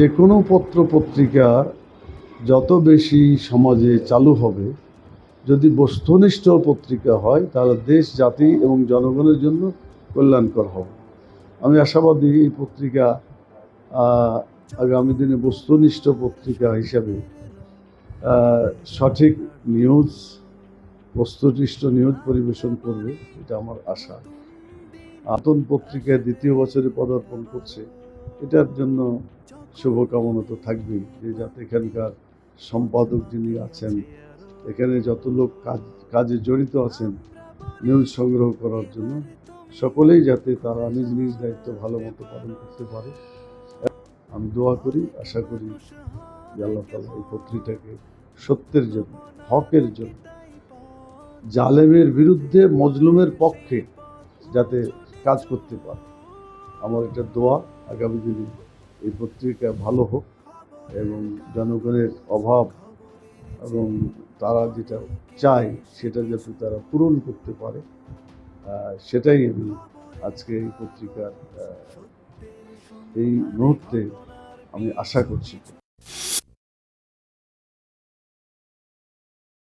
যে কোনো পত্র পত্রিকা যত বেশি সমাজে চালু হবে, যদি বস্তুনিষ্ঠ পত্রিকা হয়, তাহলে দেশ, জাতি এবং জনগণের জন্য কল্যাণকর হবে। আমি আশাবাদী এই পত্রিকা আগামী দিনে বস্তুনিষ্ঠ পত্রিকা হিসাবে সঠিক নিউজ, বস্তুনিষ্ঠ নিউজ পরিবেশন করবে, এটা আমার আশা। আতন পত্রিকায় দ্বিতীয় বছরে পদার্পণ করছে, এটার জন্য শুভকামনা তো থাকবেই যে যাতে এখানকার সম্পাদক যিনি আছেন, এখানে যত লোক কাজ, কাজে জড়িত আছেন নিউজ সংগ্রহ করার জন্য, সকলেই যাতে তারা নিজ নিজ দায়িত্ব ভালো মতো পালন করতে পারে। আমি দোয়া করি, আশা করি যে আল্লাহ তালা এই পত্রিকাকে সত্যের জন্য, হকের জন্য, জালেমের বিরুদ্ধে মজলুমের পক্ষে যাতে কাজ করতে পারে। আমার এটা দোয়া আগামী দিনে এই পত্রিকা ভালো হোক এবং জনগণের অভাব এবং তারা যেটা চায় সেটা যাতে তারা পূরণ করতে পারে সেটাই আমি আজকে এই পত্রিকার এই মুহূর্তে আমি আশা করছি।